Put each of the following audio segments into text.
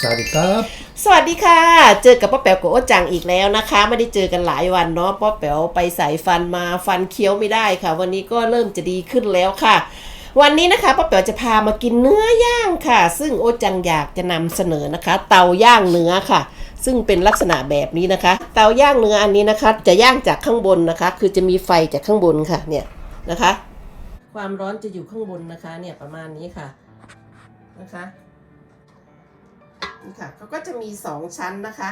สวัสดีครับ สวัสดีค่ะ เจอกับป้าแป๋วกับโอ๊ตจังอีกแล้วนะคะ ไม่ได้เจอกันหลายวันเนาะป้าแป๋วไปใส่ฟันมาฟันเคี้ยวไม่ได้ค่ะ วันนี้ก็เริ่มจะดีขึ้นแล้วค่ะ วันนี้นะคะป้าแป๋วจะพามากินเนื้อย่างค่ะ ซึ่งโอ๊ตจังอยากจะนำเสนอนะคะ เตาย่างเนื้อค่ะ ซึ่งเป็นลักษณะแบบนี้นะคะ เตาย่างเนื้ออันนี้นะคะ จะย่างจากข้างบนนะคะ คือจะมีไฟจากข้างบนค่ะเนี่ยนะคะ ความร้อนจะอยู่ข้างบนนะคะ เนี่ยประมาณนี้ค่ะนะคะ นี่ค่ะเขาก็จะมีสองชั้นนะคะ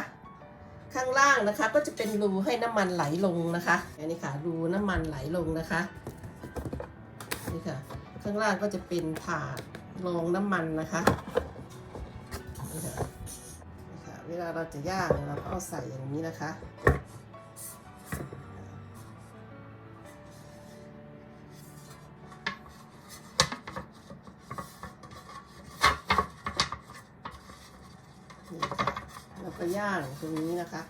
ข้างล่างนะคะก็จะเป็นรูให้น้ำมันไหลลงนะคะอันนี้ค่ะรูน้ำมันไหลลงนะคะนี่ค่ะข้างล่างก็จะเป็นถาดรองน้ำมันนะคะนี่ค่ะนี่ค่ะเวลาเราจะย่างเราก็เอาใส่อย่างนี้นะคะ ย่างตรงนี้นะคะ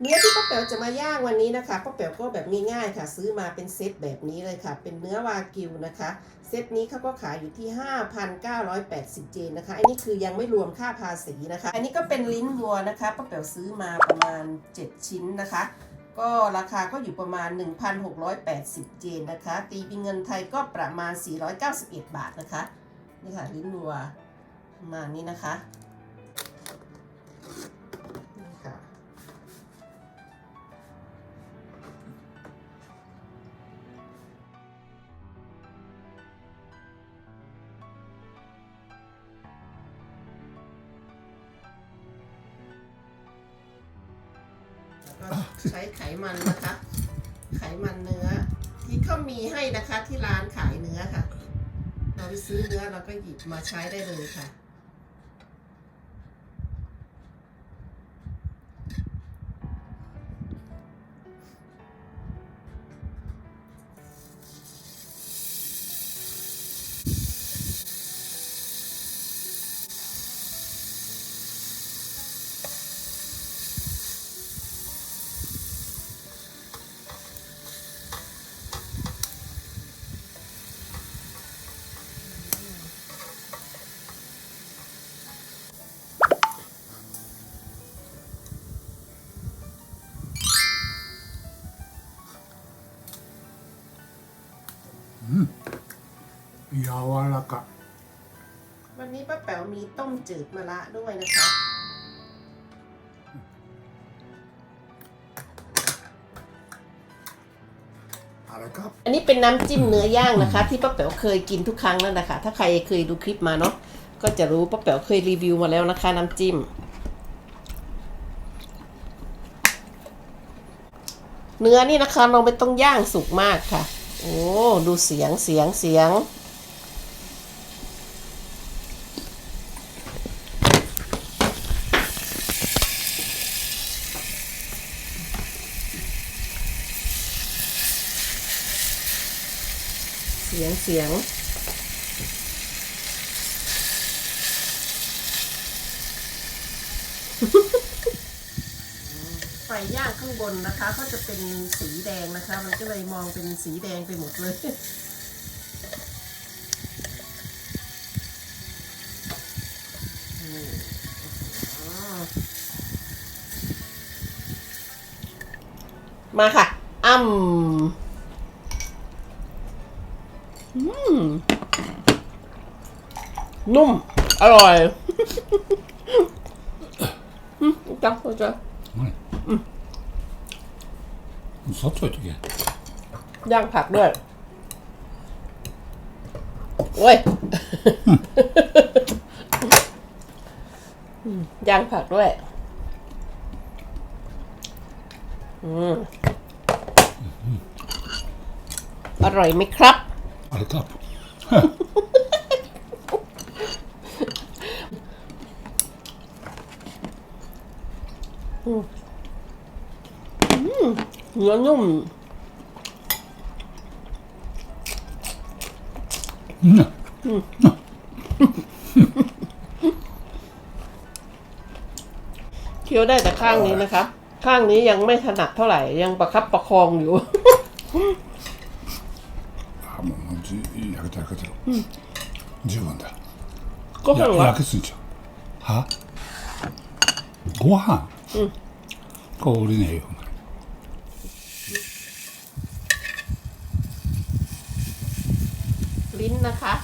เนื้อที่ป้าแป๋วจะมาย่างวันนี้นะคะป้าแป๋วก็แบบง่ายๆค่ะ ซื้อมาเป็นเซตแบบนี้เลยค่ะ เป็นเนื้อวากิวนะคะ เซตนี้เขาก็ขายอยู่ที่ 5,980 เจนนะคะ อันนี้คือยังไม่รวมค่าภาษีนะคะ อันนี้ก็เป็นลิ้นวัวนะคะป้าแป๋วซื้อมาประมาณ 7 ชิ้นนะคะก็ราคาก็อยู่ประมาณ 1,680เจนนะคะ ตีเป็นเงินไทยก็ประมาณ 491 บาทนะคะ นี่ค่ะ ลิ้นวัวประมาณนี้นะคะ ใช้ไขมันนะคะ ไขมันเนื้อ ที่เขามีให้นะคะที่ร้านขายเนื้อค่ะ เราไปซื้อเนื้อเราก็หยิบมาใช้ได้เลยค่ะ 柔らかวันนี้ป้าแป๋วมีต้มจืดมะระด้วยนะคะ あれか อันนี้เป็นน้ำจิ้มเนื้อย่างนะคะ ที่ป้าแป๋วเคยกินทุกครั้งแล้วนะคะ ถ้าใครเคยดูคลิปมาเนาะก็จะรู้ป้าแป๋วเคยรีวิวมาแล้วนะคะ น้ำจิ้ม เนื้อนี่นะคะเราไม่ต้องย่างสุกมากค่ะ โอ้ดูเสียงเสียงเสียง เสียง ไฟย่างข้างบนนะคะ ก็จะเป็นสีแดงนะคะ มันก็เลยมองเป็นสีแดงไปหมดเลยมาค่ะอ้ำ นุ่ม อร่อยจ้ะจ้ส무섭죠되ง.ย่างผักด้วย โอ้ยย่างผักด้วย อืมอร่อยไหมครับอร่อยครับ. นื้อนุ่ม うん เคี้ยวได้แต่ข้างนี้นะคะ ข้างนี้ยังไม่ถนัดเท่าไหร่ ยังประคับประคองอยู่ あもうもうじいい焼けた焼けてる十分だ ก็ い เพิ่ง や ว่า 焼けすぎちゃうは ご飯うんこれ降りねえよ นะคะ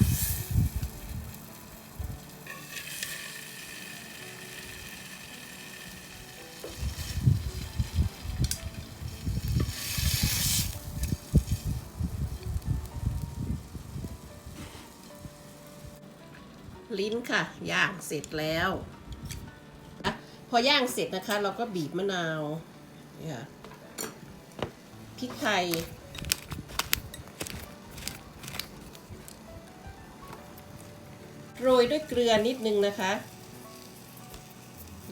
ลิ้นค่ะ ย่างเสร็จแล้วพอย่างเสร็จนะคะ เราก็บีบมะนาวนี่ค่ะพริกไทย โรยด้วยเกลือนิดนึงนะคะ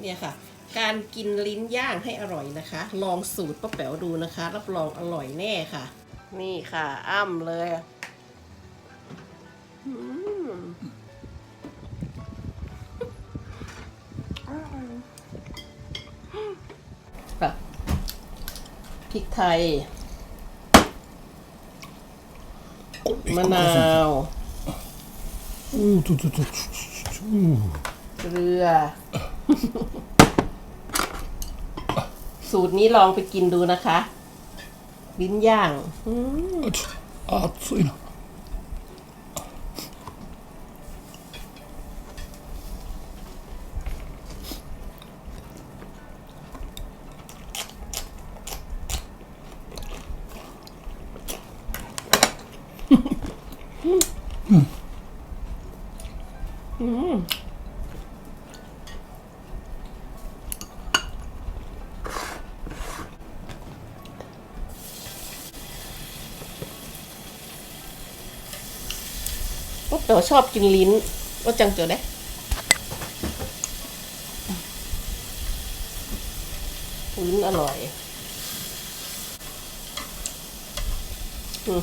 เนี่ยค่ะ การกินลิ้นย่างให้อร่อยนะคะ ลองสูตรป้าแป๋วดูนะคะ รับรองอร่อยแน่ค่ะ นี่ค่ะ อ้ำเลยอืมค่ะพริกไทย มะนาว うーとととちちちうー เกลือ สูตรนี้ลองไปกินดูนะคะ ลิ้นย่างอืม あち熱いな พวกเราชอบกินลิ้นว่าจังเจอได้ลิ้นอร่อยอืม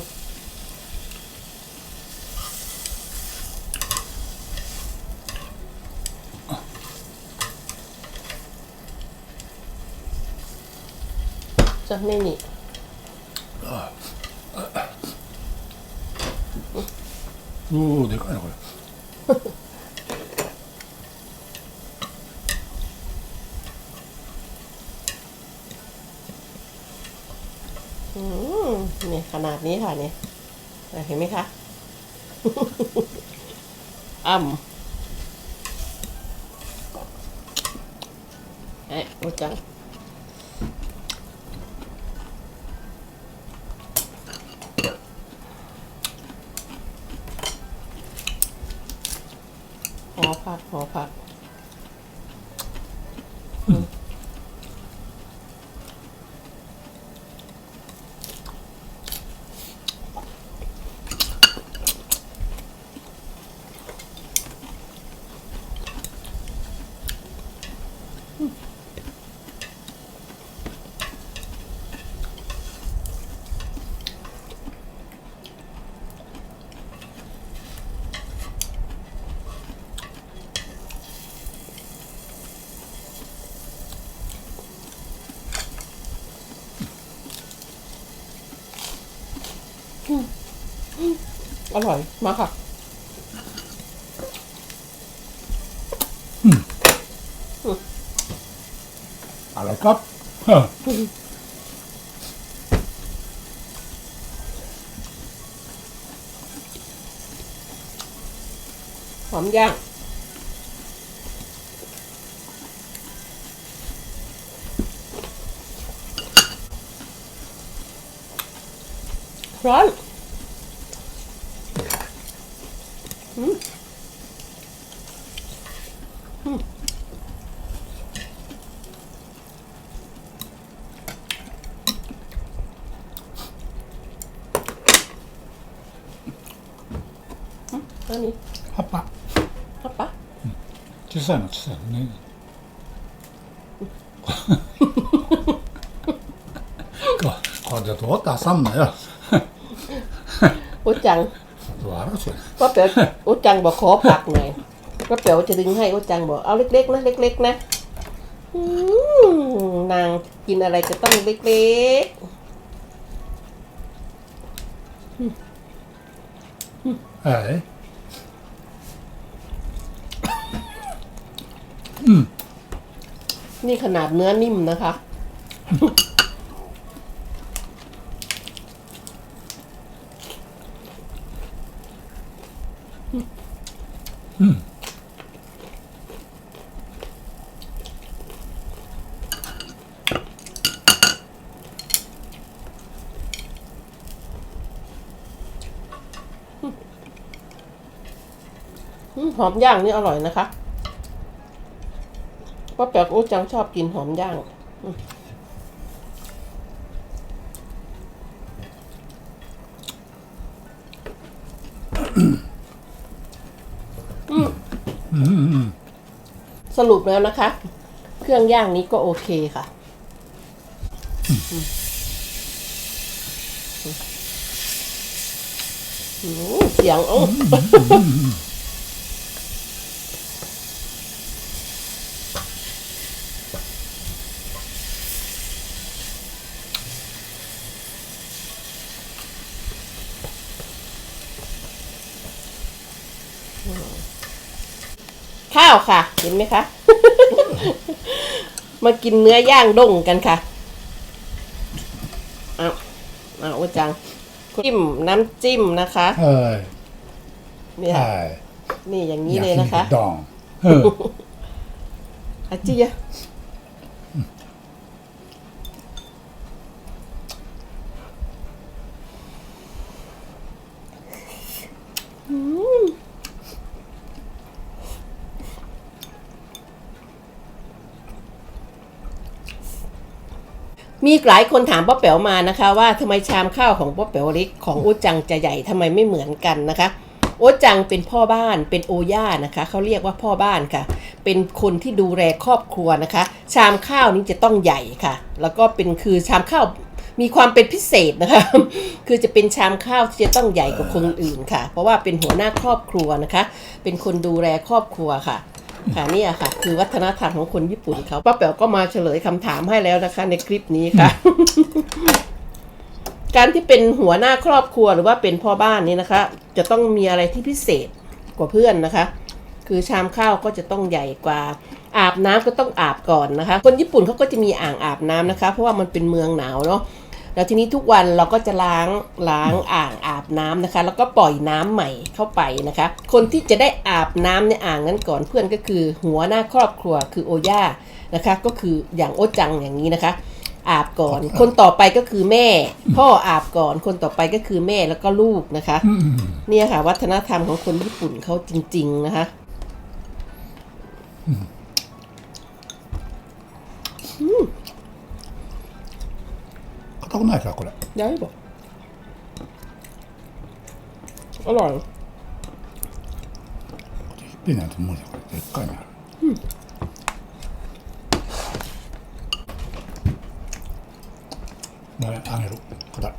จะไม่นี่ うーでかいなこれอืมเนี่ยขนาดนี้ค่ะเนี่ยเห็นไหมคะ อ่ำเอ๊ะโอจัง หอผักห อร่อย มาค่ะอะไรครับหอมย่างร้อน อืมอืมอันนี้ 葉っぱ ครับปะ 小さいの小さいのねここれでどうやって挟むのよ โอจัง 笑うそれ ป้าเป๋วโอจังบอกขอผักหน่อย ก็แป๋วจะดึงให้โอ้จังบอกเอาเล็กๆนะเล็ก ๆ นะนางกินอะไรจะต้องเล็กๆเอ๋นี่ขนาดเนื้อนิ่มนะคะ หอมย่างนี่อร่อยนะคะป้าแป๋วกับโอ้จังชอบกินหอมย่างสรุปแล้วนะคะ เครื่องย่างนี้ก็โอเคค่ะอืมเสียงโอ้าวค่ะ เห็นไหมคะ มากินเนื้อย่างด้งกันค่ะเอาเอาโอจังจิ้มน้ำจิ้มนะคะเอ้ยนี่ค่ะนี่อย่างนี้เลยนะคะดองเออ อาเจีย มีหลายคนถามป้าแป๋วมานะคะ ว่าทำไมชามข้าวของป้าแป๋วเล็กของโอจังจะใหญ่ทำไมไม่เหมือนกันนะคะโอจังเป็นพ่อบ้านเป็นโอย่านะคะเขาเรียกว่าพ่อบ้านค่ะ เป็นคนที่ดูแลครอบครัวนะคะ ชามข้าวนี้จะต้องใหญ่ค่ะ แล้วก็เป็นคือชามข้าวมีความเป็นพิเศษนะคะ คือจะเป็นชามข้าวที่จะต้องใหญ่กว่าคนอื่นค่ะ เพราะว่าเป็นหัวหน้าครอบครัวนะคะ เป็นคนดูแลครอบครัวค่ะ ค่ะเนี่ยค่ะ คือวัฒนธรรมของคนญี่ปุ่นเขาป้าแป๋วก็มาเฉลยคำถามให้แล้วนะคะ ในคลิปนี้ค่ะ การที่เป็นหัวหน้าครอบครัวหรือว่าเป็นพ่อบ้านนี่นะคะ จะต้องมีอะไรที่พิเศษกว่าเพื่อนนะคะ คือชามข้าวก็จะต้องใหญ่กว่า อาบน้ำก็ต้องอาบก่อนนะคะ คนญี่ปุ่นเขาก็จะมีอ่างอาบน้ำนะคะ เพราะว่ามันเป็นเมืองหนาวเนาะ แล้วทีนี้ทุกวันเราก็จะล้างล้างอ่างอาบน้ำนะคะ แล้วก็ปล่อยน้ำใหม่เข้าไปนะคะ คนที่จะได้อาบน้ำในอ่างนั้นก่อนเพื่อนก็คือ หัวหน้าครอบครัวคือโอย่านะคะ ก็คืออย่างโอจังอย่างนี้นะคะ อาบก่อน คนต่อไปก็คือแม่ พ่ออาบก่อน คนต่อไปก็คือแม่แล้วก็ลูกนะคะ เนี่ยค่ะ วัฒนธรรมของคนญี่ปุ่นเขาจริง ๆนะคะ 硬くないかこれ ได้บอกอร่อย ひっぺりないと思うじゃんこれでっかいなうん、ねあげる硬い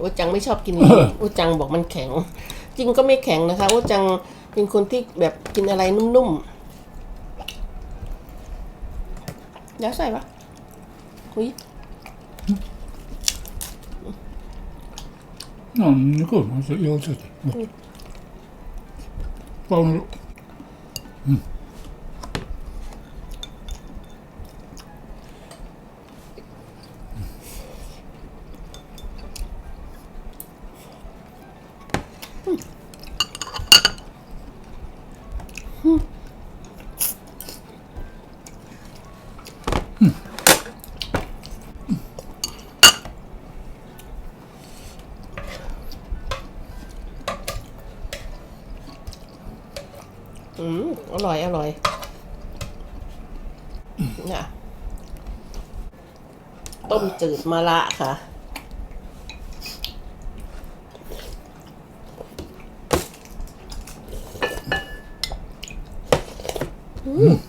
โอจังไม่ชอบกินนี้โอจังบอกมันแข็ง จริงก็ไม่แข็งนะคะโอจังเป็นคนที่แบบกินอะไรนุ่มๆอยากใส่ปะอุ้ย うん肉をもうちょっとよつい จืดมะระค่ะ อืม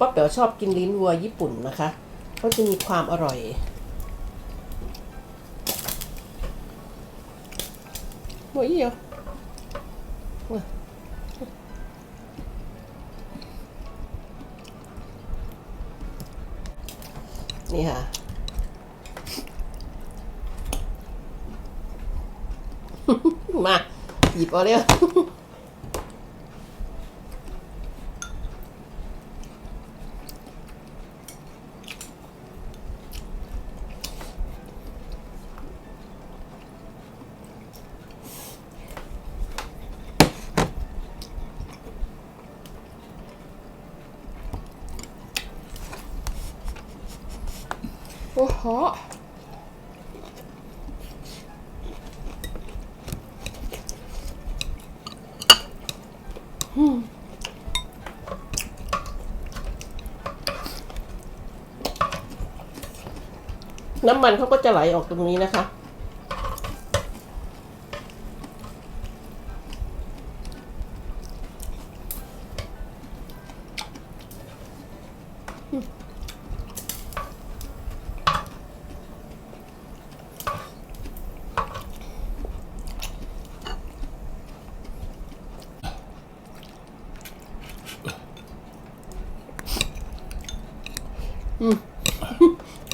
ป้าแป๋วชอบกินลิ้นวัวญี่ปุ่นนะคะก็จะมีความอร่อย หมดอีกเหรอะนี่ค่ะ มา หยิบเอาเร็ว อ้โหอืมน้ำมันเขาก็จะไหลออกตรงนี้นะคะ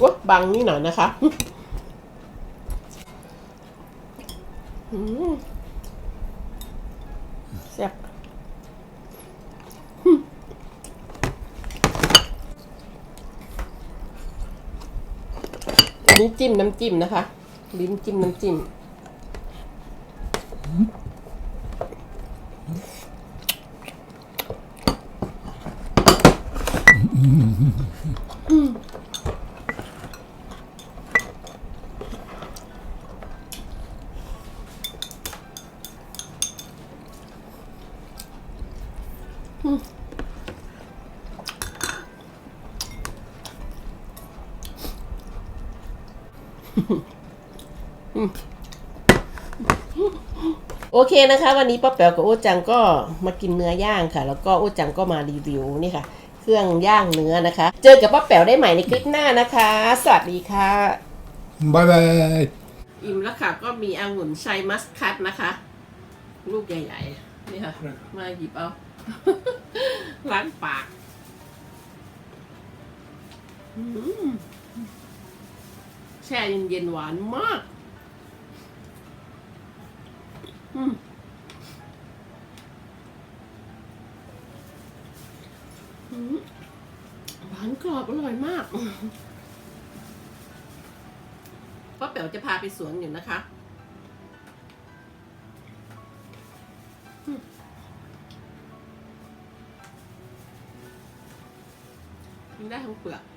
วะ บังนี่หน่อยนะคะอืมแซ่บนี่จิ้มน้ำจิ้มนะคะ ลิ้มจิ้มน้ำจิ้ม โอเคนะคะ วันนี้ป้าแป๋วกับโอ้จังก็มากินเนื้อย่างค่ะ แล้วก็โอ้จังก็มารีวิวนี่ค่ะ เครื่องย่างเนื้อนะคะ เจอกับป้าแป๋วได้ใหม่ในคลิปหน้านะคะ สวัสดีค่ะ บ๊ายบาย อิ่มแล้วค่ะ ก็มีองุ่นชัยมัสคัตนะคะ ลูกใหญ่ๆ นี่ค่ะ มาหยิบเอา ล้างปาก อืม แช่เย็นๆหวานมากอืมอืมหวานกรอบอร่อยมากป้าแป๋วจะพาไปสวนอยู่นะคะอืมกินได้ทั้งเปลือกอืม